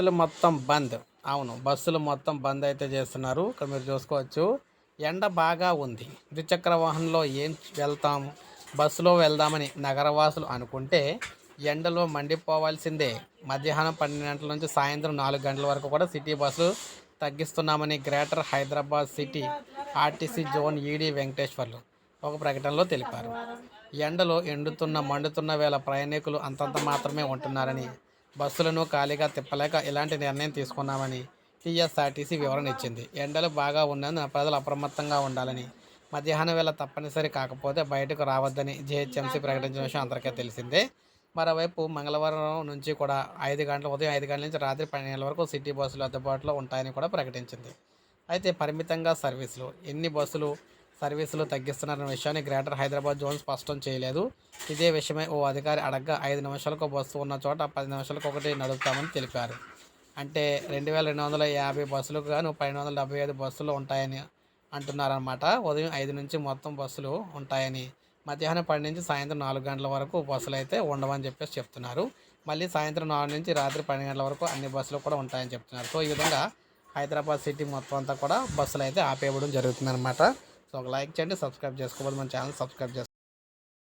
బస్సులు మొత్తం బంద్. అవును బస్సులు మొత్తం బంద్ అయితే చేస్తున్నారు. ఇక్కడ మీరు చూసుకోవచ్చు. ఎండ బాగా ఉంది. ద్విచక్ర వాహనంలో ఏం వెళ్తాం? బస్సులో వెళ్దామని నగరవాసులు అనుకుంటే ఎండలో మండిపోవాల్సిందే. మధ్యాహ్నం పన్నెండు గంటల నుంచి సాయంత్రం నాలుగు గంటల వరకు కూడా సిటీ బస్సులు తగ్గిస్తున్నామని greater Hyderabad city RTC zone ED Venkateswarlu ఒక ప్రకటనలో తెలిపారు. ఎండలో ఎండుతున్న మండుతున్న వేళ ప్రయాణికులు అంతంత మాత్రమే ఉంటున్నారని బస్సులను ఖాళీగా తిప్పలేక ఇలాంటి నిర్ణయం తీసుకున్నామని టీఎస్ఆర్టీసీ వివరణ ఇచ్చింది. ఎండలు బాగా ఉన్నందున ప్రజలు అప్రమత్తంగా ఉండాలని మధ్యాహ్నం వేళ తప్పనిసరి కాకపోతే బయటకు రావద్దని జేహెచ్ఎంసీ ప్రకటించిన విషయం అందరికీ తెలిసిందే. మరోవైపు మంగళవారం నుంచి కూడా ఐదు గంటల ఉదయం ఐదు గంటల నుంచి రాత్రి పన్నెండు గంటల వరకు సిటీ బస్సులు అందుబాటులో ఉంటాయని కూడా ప్రకటించింది. అయితే పరిమితంగా సర్వీసులు ఎన్ని బస్సులు సర్వీసులు తగ్గిస్తున్నారన్న విషయాన్ని గ్రేటర్ హైదరాబాద్ జోన్ స్పష్టం చేయలేదు. ఇదే విషయమై ఓ అధికారి అడగ్గా ఐదు నిమిషాలకు బస్సు ఉన్న చోట పది నిమిషాలకు ఒకటి నడుపుతామని తెలిపారు. అంటే రెండు వేల రెండు వందల యాభై బస్సులకు గాను పన్నెండు వందల డెబ్బై ఐదు బస్సులు ఉంటాయని అంటున్నారనమాట ఉదయం ఐదు నుంచి మొత్తం బస్సులు ఉంటాయని. మధ్యాహ్నం పది నుంచి సాయంత్రం నాలుగు గంటల వరకు బస్సులు అయితే ఉండవని చెప్పేసి చెప్తున్నారు. మళ్ళీ సాయంత్రం నాలుగు నుంచి రాత్రి పన్నెండు గంటల వరకు అన్ని బస్సులు కూడా ఉంటాయని చెప్తున్నారు. సో ఈ విధంగా హైదరాబాద్ సిటీ మొత్తం అంతా కూడా బస్సులు అయితే ఆపేయడం జరుగుతుందన్నమాట. సో ఒక లైక్ చేయండి సబ్స్క్రైబ్ చేసుకోవాలి మన ఛానల్ సబ్స్క్రైబ్ చేసుకోండి